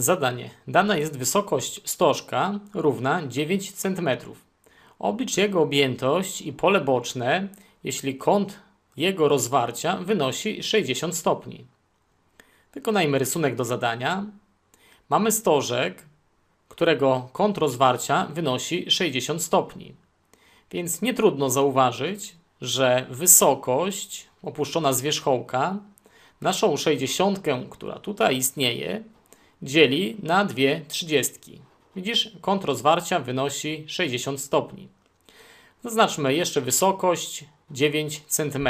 Zadanie. Dana jest wysokość stożka równa 9 cm. Oblicz jego objętość i pole boczne, jeśli kąt jego rozwarcia wynosi 60 stopni. Wykonajmy rysunek do zadania. Mamy stożek, którego kąt rozwarcia wynosi 60 stopni. Więc nie trudno zauważyć, że wysokość opuszczona z wierzchołka naszą 60, która tutaj istnieje, dzieli na dwie trzydziestki. Widzisz, kąt rozwarcia wynosi 60 stopni. Zaznaczmy jeszcze wysokość 9 cm.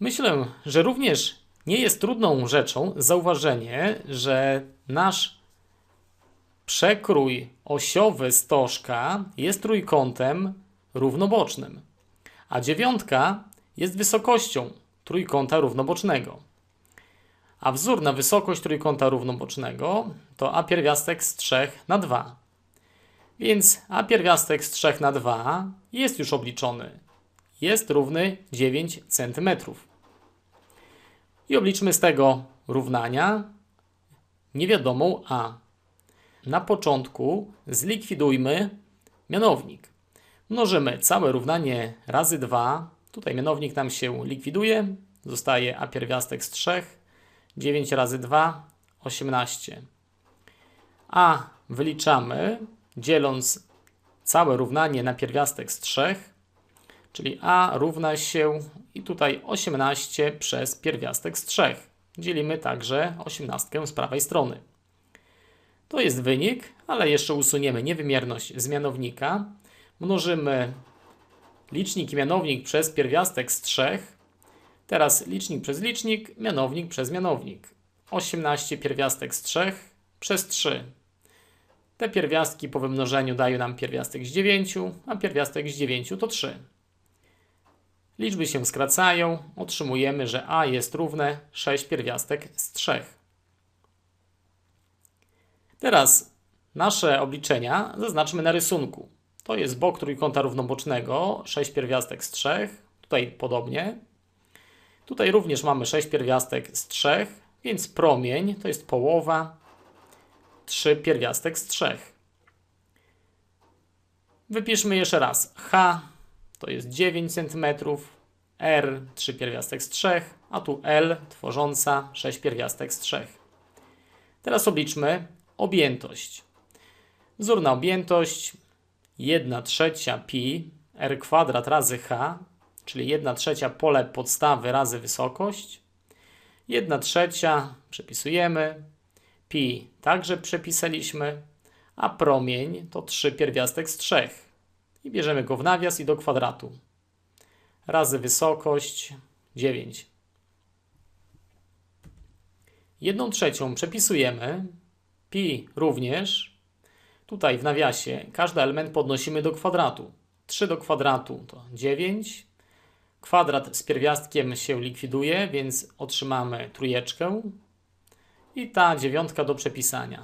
Myślę, że również nie jest trudną rzeczą zauważenie, że nasz przekrój osiowy stożka jest trójkątem równobocznym, a dziewiątka jest wysokością trójkąta równobocznego. A wzór na wysokość trójkąta równobocznego to a pierwiastek z 3 na 2. Więc a pierwiastek z 3 na 2 jest już obliczony. Jest równy 9 cm. I obliczmy z tego równania niewiadomą a. Na początku zlikwidujmy mianownik. Mnożymy całe równanie razy 2. Tutaj mianownik nam się likwiduje. Zostaje a pierwiastek z 3. 9 razy 2, 18. A wyliczamy, dzieląc całe równanie na pierwiastek z 3, czyli a równa się i tutaj 18 przez pierwiastek z 3. Dzielimy także 18 z prawej strony. To jest wynik, ale jeszcze usuniemy niewymierność z mianownika. Mnożymy licznik i mianownik przez pierwiastek z 3. Teraz licznik przez licznik, mianownik przez mianownik. 18 pierwiastek z 3 przez 3. Te pierwiastki po wymnożeniu dają nam pierwiastek z 9, a pierwiastek z 9 to 3. Liczby się skracają, otrzymujemy, że a jest równe 6 pierwiastek z 3. Teraz nasze obliczenia zaznaczmy na rysunku. To jest bok trójkąta równobocznego, 6 pierwiastek z 3. Tutaj podobnie. Tutaj również mamy 6 pierwiastek z 3, więc promień to jest połowa 3 pierwiastek z 3. Wypiszmy jeszcze raz. H to jest 9 cm, R 3 pierwiastek z 3, a tu L tworząca 6 pierwiastek z 3. Teraz obliczmy objętość. Wzór na objętość 1 trzecia pi r kwadrat razy h, czyli 1 trzecia pole podstawy razy wysokość. 1 trzecia przepisujemy, pi także przepisaliśmy, a promień to 3 pierwiastek z 3. I bierzemy go w nawias i do kwadratu. Razy wysokość 9. 1 trzecią przepisujemy, pi również. Tutaj w nawiasie każdy element podnosimy do kwadratu. 3 do kwadratu to 9. Kwadrat z pierwiastkiem się likwiduje, więc otrzymamy trójeczkę. I ta dziewiątka do przepisania.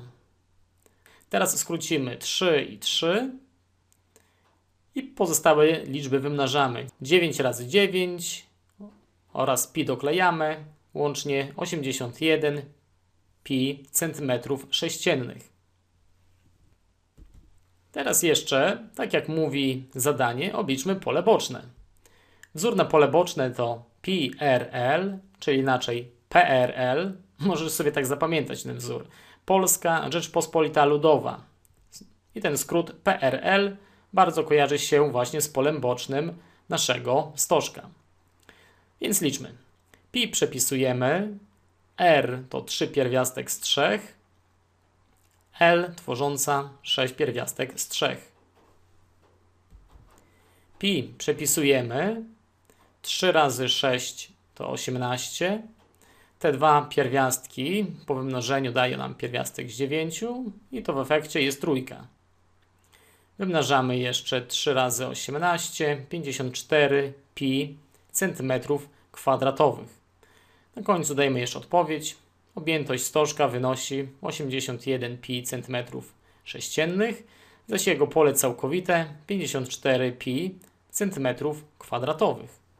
Teraz skrócimy 3 i 3. I pozostałe liczby wymnażamy. 9 razy 9 oraz pi doklejamy. Łącznie 81 pi centymetrów sześciennych. Teraz jeszcze, tak jak mówi zadanie, obliczmy pole boczne. Wzór na pole boczne to PRL, czyli inaczej PRL. Możesz sobie tak zapamiętać ten wzór. Polska Rzeczpospolita Ludowa. I ten skrót PRL bardzo kojarzy się właśnie z polem bocznym naszego stożka. Więc liczmy. Pi przepisujemy, R to 3 pierwiastek z 3, L tworząca 6 pierwiastek z 3. Pi przepisujemy, 3 razy 6 to 18. Te dwa pierwiastki po wymnożeniu dają nam pierwiastek z 9 i to w efekcie jest trójka. Wymnażamy jeszcze 3 razy 18, 54 pi centymetrów kwadratowych. Na końcu dajemy jeszcze odpowiedź. Objętość stożka wynosi 81 pi centymetrów sześciennych, zaś jego pole całkowite 54 pi centymetrów kwadratowych.